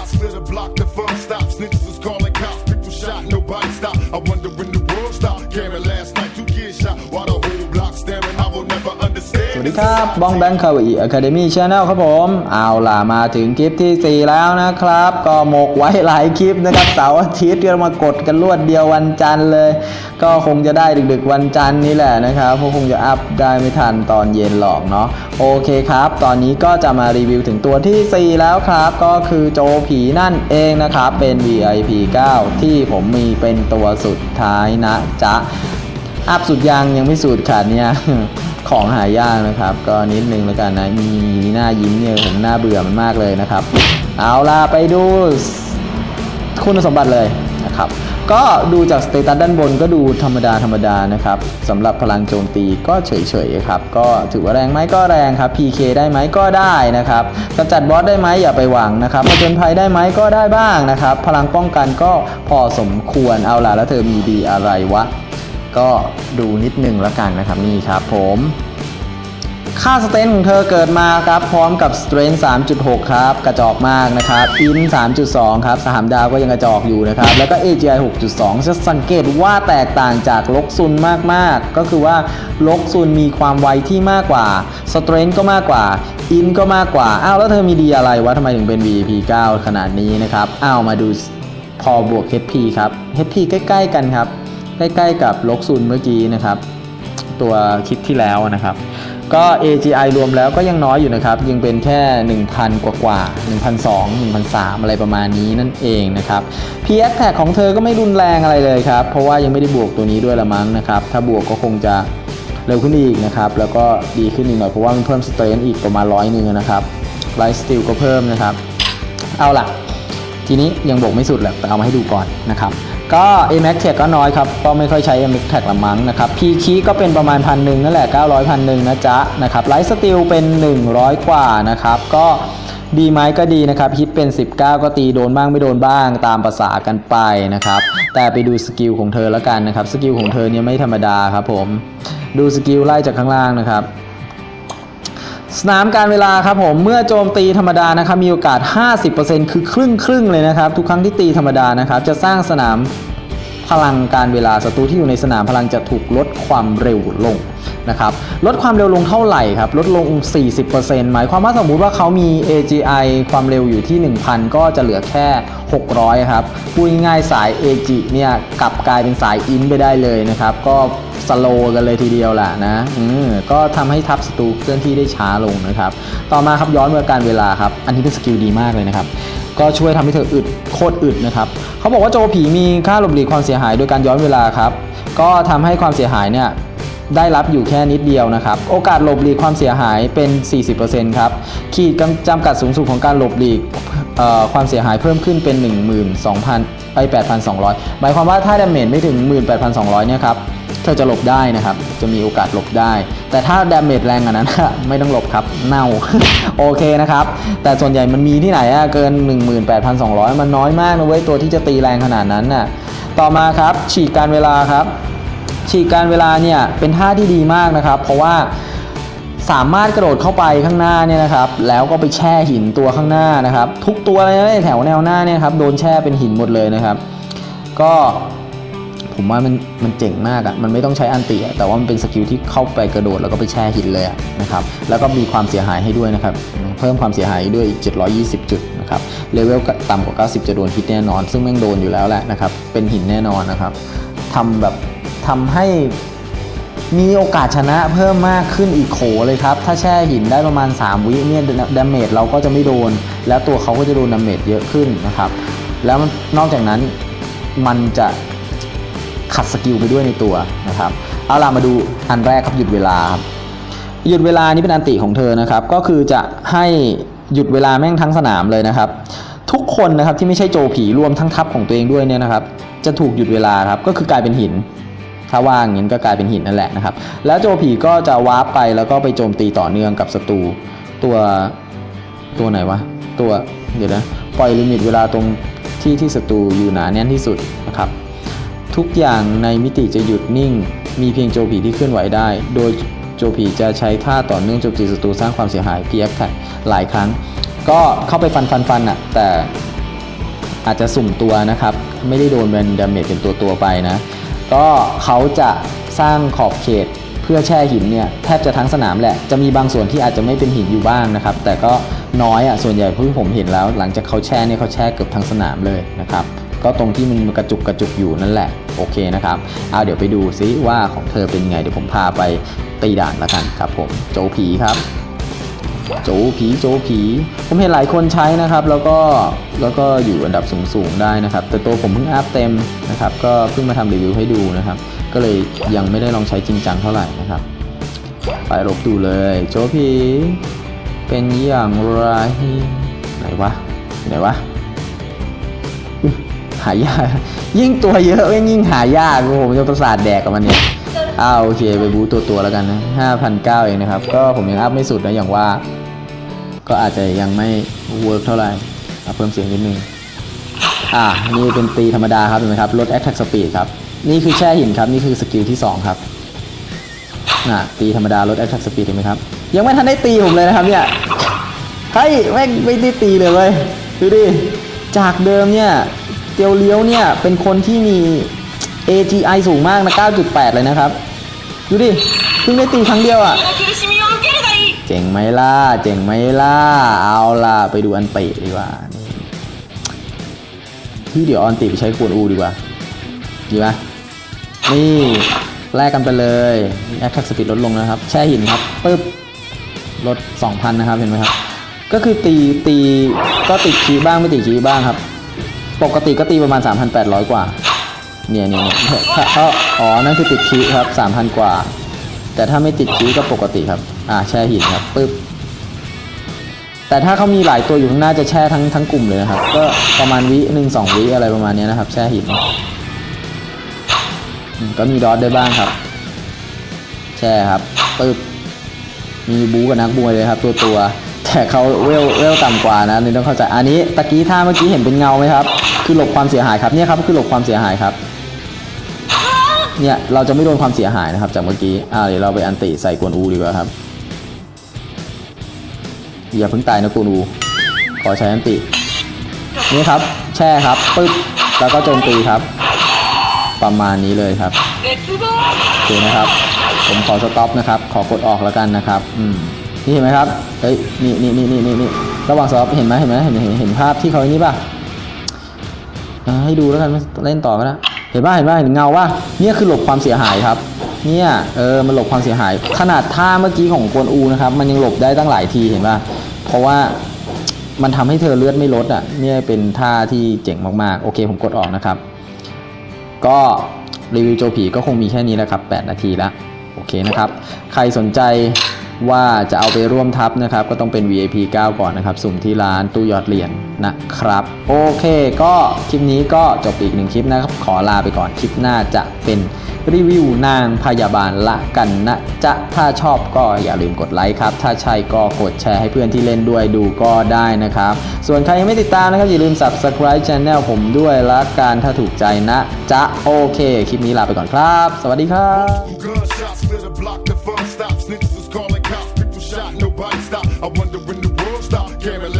top, split a block, the fun stops. Niggas was calling cops, people shot, nobody stopped. I wonder when the world stopped. Cameron วัสดีครับบองแบงค์คาวีอะคาเดมี่ชาแนลครับผม เอาล่ะมาถึงคลิปที่ 4 แล้วนะครับ ก็หมกไว้หลายคลิปนะครับเสาร์อาทิตย์ก็มากดกันรวดเดียววันจันทร์เลย ก็คงจะได้ดึกๆวันจันทร์นี่แหละนะครับเพราะคงจะอัพได้ไม่ทันตอนเย็นหรอกเนาะโอเคครับ ตอนนี้ก็จะมารีวิวถึงตัวที่ 4 แล้วครับ ก็คือโจผีนั่นเองนะครับเป็น VIP 9 ที่ผมมีเป็นตัวสุดท้ายนะจ๊ะอัพสุดยังยังไม่สุดขาดเนี่ย ของหายากนะครับ ก็นิดนึงแล้วกันนะมีหน้ายิ้มเนี่ยผมหน้าเบื่อมันมากเลยนะครับ เอาล่ะไปดูคุณสมบัติเลยนะครับ ก็ดูจากสเตตัสด้านบนก็ดูธรรมดาธรรมดานะครับสำหรับพลังโจมตีก็เฉยๆครับ ก็ถือว่าแรงไหมก็แรงครับ PK ได้ไหมก็ได้นะครับกำจัดบอสได้ไหมอย่าไปหวังนะครับผจญภัยได้ไหมก็ได้บ้างนะครับ พลังป้องกันก็พอสมควรเอาล่ะแล้วเธอมีดีอะไรวะ ก็ดูนิดหนึ่งแล้วกันนะครับนี่ครับผม ค่าสเตนของเธอเกิดมาครับพร้อมกับสเตรน3.6 ครับ กระจอกมากนะครับอิน 3.2 ครับสามดาวก็ยังกระจอกอยู่นะครับ แล้วก็ AGI 6.2 จะสังเกตว่าแตกต่างจากลกซุนมาก ๆ ก็คือว่าลกซุนมีความไวที่มากกว่าสเตรนก็มากกว่าอินก็มากกว่าอ้าวแล้วเธอมีดีอะไรวะทำไมถึงเป็น VP 9 ขนาดนี้นะครับอ้าวมาดูพอบวก HP ครับ HP ใกล้ ๆ กันครับ ใกล้ๆกับลกซุนเมื่อกี้นะครับ ตัวคลิปที่แล้วนะครับ ก็ AGI รวมแล้วก็ยังน้อยอยู่นะครับ ยังเป็นแค่ 1,000 กว่ากว่า1,200 1,300อะไรประมาณนี้นั่นเองนะครับ PS Tag ของเธอก็ไม่รุนแรงอะไรเลยครับ เพราะว่ายังไม่ได้บวกตัวนี้ด้วยละมั้งนะครับ ถ้าบวกก็คงจะเร็วขึ้นอีกนะครับ แล้วก็ดีขึ้นอีกหน่อยเพราะว่ามันเพิ่มสเตรนอีกประมาณร้อยหนึ่งนะครับไลฟ์สติลก็เพิ่มนะครับ เอาล่ะ ทีนี้ยังบอกไม่สุดแหละแต่เอามาให้ดูก่อนนะครับ ก็ a m a x Tag ก็น้อยครับ ก็ไม่ค่อยใช้ a m a x Tag ละมั้งนะครับ P Key ก็เป็นประมาณพันหนึ่งนั่นแหละ 900พันหนึ่งนะจ๊ะนะครับไลฟ์สติลเป็น 100 กว่านะครับ ก็ดีไหมก็ดีนะครับฮิตเป็น 19 ก็ตีโดนบ้างไม่โดนบ้างตามภาษากันไปนะครับ แต่ไปดูสกิลของเธอแล้วกันนะครับ สกิลของเธอเนี่ยไม่ธรรมดาครับผม ดูสกิลไล่จากข้างล่างนะครับ สนามการเวลาครับผมเมื่อโจมตีธรรมดานะครับมีโอกาส 50%คือครึ่งครึ่งเลยนะครับ ทุกครั้งที่ตีธรรมดานะครับจะสร้างสนามพลังการเวลาศัตรูที่อยู่ในสนามพลังจะถูกลดความเร็วลงนะครับลดความเร็วลงเท่าไหร่ครับลดลง 40%หมายความว่าสมมุติว่าเขามี AGI ความเร็วอยู่ที่ 1,000 ก็จะเหลือแค่ 600 ครับพูดง่ายๆสาย AG เนี่ยกลับกลายเป็นสายอินไปได้เลยนะครับ ก็ สโลว์กันเลยทีเดียวแหละนะอก็ทำให้ทัพศัตรูเคลื่อนที่ได้ช้าลงนะครับ ต่อมาครับย้อนเมื่อการเวลาครับ อันนี้เป็นสกิลดีมากเลยนะครับ ก็ช่วยทำให้เธออึดโคตรอึดนะครับ เขาบอกว่าโจผีมีค่าหลบหลีกความเสียหายโดยการย้อนเวลาครับ ก็ทำให้ความเสียหายเนี่ยได้รับอยู่แค่นิดเดียวนะครับ โอกาสหลบหลีกความเสียหายเป็น 40%ครับ ขีดจำกัดสูงสุดของการหลบหลีกความเสียหายเพิ่มขึ้นเป็น 12,000ไอ้8,200 หมายความว่าถ้าดาเมจไม่ถึง 18,200 เนี่ยครับ เธอจะหลบได้นะครับ จะมีโอกาสหลบได้ แต่ถ้าดาเมจแรงกว่านั้นไม่ต้องหลบครับ เน่า โอเคนะครับ แต่ส่วนใหญ่มันมีที่ไหนอะเกิน 18,200 มันน้อยมากนะเว้ย ตัวที่จะตีแรงขนาดนั้นน่ะ ต่อมาครับ ฉีกการเวลาครับ ฉีกการเวลาเนี่ย เป็นท่าที่ดีมากนะครับ เพราะว่าสามารถกระโดดเข้าไปข้างหน้าเนี่ยนะครับ แล้วก็ไปแช่หินตัวข้างหน้านะครับ ทุกตัวเลยนะในแถวแนวหน้าเนี่ยครับ โดนแช่เป็นหินหมดเลยนะครับ ก็ ผมว่ามันมันเจ๋งมากอะ่ะมันไม่ต้องใช้อันติอแต่ว่ามันเป็นสกิลที่เข้าไปกระโดดแล้วก็ไปแช่หินเลยนะครับแล้วก็มีความเสียหายให้ด้วยนะครับเพิ่มความเสียหายด้วยอีก 720 จุดนะครับเลเวลต่ำกว่า 90 จะโดนฮิตแน่นอน ซึ่งแม่งโดนอยู่แล้วแหละนะครับเป็นหินแน่นอนนะครับทำแบบทำให้มีโอกาสชนะเพิ่มมากขึ้นอีกโขเลยครับ ถ้าแช่หินได้ประมาณ 3 วิเนี่ยดาเมจเราก็จะไม่โดน แล้วตัวเขาก็จะโดนดาเมจเยอะขึ้นนะครับ แล้วนอกจากนั้นมันจะ ขัดสกิลไปด้วยในตัวนะครับเอาล่ะมาดูอันแรกครับหยุดเวลาครับหยุดเวลานี้เป็นอันติของเธอนะครับก็คือจะให้หยุดเวลาแม่งทั้งสนามเลยนะครับ ทุกคนนะครับที่ไม่ใช่โจผีรวมทั้งทัพของตัวเองด้วยเนี่ยนะครับ จะถูกหยุดเวลาครับก็คือกลายเป็นหิน ถ้าว่างอย่างนี้ก็กลายเป็นหินนั่นแหละนะครับ แล้วโจผีก็จะวาร์ปไปแล้วก็ไปโจมตีต่อเนื่องกับศัตรูตัวตัวไหนวะตัวเดี๋ยวนะปล่อยลิมิตเวลาตรงที่ที่ศัตรูอยู่หนาแน่นที่สุดนะครับ ทุกอย่างในมิติจะหยุดนิ่ง มีเพียงโจผีที่เคลื่อนไหวได้ โดยโจผีจะใช้ท่าต่อเนื่องโจมตีศัตรูสร้างความเสียหาย PF แท็กหลายครั้ง ก็เข้าไปฟันฟันฟันอะ แต่อาจจะสุ่มตัวนะครับ ไม่ได้โดนแบนดาเมจเป็นตัวตัวไปนะ ก็เขาจะสร้างขอบเขตเพื่อแช่หินเนี่ยแทบจะทั้งสนามแหละ จะมีบางส่วนที่อาจจะไม่เป็นหินอยู่บ้างนะครับ แต่ก็น้อยอะ ส่วนใหญ่เพิ่ผมเห็นแล้ว หลังจากเขาแช่เนี่ยเขาแช่เกือบทั้งสนามเลยนะครับ ก็ตรงที่มันกระจุกกระจุกอยู่นั่นแหละ โอเคนะครับเอาเดี๋ยวไปดูซิว่าของเธอเป็นไง เดี๋ยวผมพาไปตีด่านและกันครับผมโจผีครับโจผีโจผีผมเห็นหลายคนใช้นะครับ แล้วก็แล้วก็อยู่อันดับสูงๆได้นะครับ แต่ตัวผมเพิ่งอัพเต็มนะครับ ก็เพิ่งมาทำรีวิวให้ดูนะครับ ก็เลยยังไม่ได้ลองใช้จริงจังเท่าไหร่นะครับ ไปรบดูเลย โจผีเป็นอย่างไรไหนวะไหนวะ หายาก ยิ่งตัวเยอะแม่งยิ่งหายากผมจะประสาทแดกกับมันเนี่ยอ้าวโอเคไปบูตัวตัวๆแล้วกันนะ5,009เองนะครับ ก็ผมยังอัพไม่สุดนะอย่างว่า ก็อาจจะยังไม่เวิร์กเท่าไหร่เอาเพิ่มเสียงนิดนึงอ่านี่เป็นตีธรรมดาครับเห็นไหมครับลด attack speed ครับ นี่คือแช่หินครับ นี่คือสกิลที่ 2 ครับน่ะตีธรรมดาลด attack speed เห็นไหมครับ ยังไม่ทันได้ตีผมเลยนะครับเนี่ยเฮ้ยแม่งไม่ได้ตีเลยเว้ยดูดิจากเดิมเนี่ย เดียวเลี้ยวเนี่ย เป็นคนที่มี AGI สูงมากนะ 9.8 เลยนะครับ ดูดิขึ้นได้ตีครั้งเดียวอะ่ะ เจ๋งไหมล่ะ เจ๋งไหมล่ะ เอาล่ะ ไปดูอันเตะดีกว่าพี่เดี๋ยวอันติไปใช้กวนอูดีกว่า ดีไหมนี่แลกกันไปเลยแอคแท็กสปีดลดลงนะครับ แช่หินครับปึ๊บลด 2,000 นะครับ เห็นไหมครับ ก็คือตีตีก็ติดคีบ้างไม่ติดคีบ้างครับ ปกติก็ตีประมาณ 3,800 กว่า เนี่ยเนี่ยเนี่ยถ้าถ้าอ๋อ นั่นคือติดคีย์ครับ 3,000 กว่า แต่ถ้าไม่ติดคีย์ก็ปกติครับ อ่าแช่หินครับปึ๊บ แต่ถ้าเขามีหลายตัวอยู่ข้างหน้าจะแช่ทั้งทั้งกลุ่มเลยนะครับ ก็ประมาณวิหนึ่งสองวิอะไรประมาณนี้นะครับ แช่หิน ก็มีดอทได้บ้างครับ แช่ครับปึ๊บ มีบู๊กับนักบวยเลยครับ ตัวตัวแต่เขาเวลเวลต่ำกว่านะนี่ต้องเข้าใจ อันนี้ตะกี้ท่าเมื่อกี้เห็นเป็นเงาไหมครับ คือหลบความเสียหายครับเนี่ยครับคือหลบความเสียหายครับเนี่ยเราจะไม่โดนความเสียหายนะครับจากเมื่อกี้อ่าเดี๋ยวเราไปอันติใส่กวนอูดีกว่าครับอย่าเพิ่งตายนะกวนอูขอใช้อันตินี่ครับ แช่ครับปึ๊บแล้วก็โจมตีครับ ประมาณนี้เลยครับโอเคนะครับ ผมขอสต็อปนะครับ ขอกดออกแล้วกันนะครับอืมนี่เห็นไหมครับเฮ้ยนี่นี่นี่นี่นี่ระหว่างสต็อปเห็นไหมเห็นไหมเห็นเห็นภาพที่เขาอันนี้ป่ะ ให้ดูแล้วกันเล่นต่อก็ได้เห็นป่ะเห็นป่ะเห็นเงาป่ะเนี่ยคือหลบความเสียหายครับ เนี่ยเออมันหลบความเสียหาย ขนาดท่าเมื่อกี้ของกวนอูนะครับมันยังหลบได้ตั้งหลายทีเห็นป่ะเพราะว่ามันทำให้เธอเลือดไม่ลดอะเนี่ยเป็นท่าที่เจ๋งมากๆ โอเคผมกดออกนะครับ ก็รีวิวโจผีก็คงมีแค่นี้แหละครับ 8 นาทีละโอเคนะครับ ใครสนใจ ว่าจะเอาไปร่วมทัพนะครับ ก็ต้องเป็น VIP 9 ก่อนนะครับ สุ่มที่ร้านตู้ยอดเหรียญนะครับ โอเค ก็คลิปนี้ก็จบอีกหนึ่งคลิปนะครับ ขอลาไปก่อนคลิปหน้าจะเป็นรีวิวนางพยาบาลละกันนะจะถ้าชอบก็อย่าลืมกดไลค์ครับ ถ้าใช่ก็กดแชร์ให้เพื่อนที่เล่นด้วยดูก็ได้นะครับ ส่วนใครยังไม่ติดตามนะครับ อย่าลืม subscribe channel ผมด้วยละกันถ้าถูกใจนะจะโอเค คลิปนี้ลาไปก่อนครับ สวัสดีครับ I wonder when the world stop caring.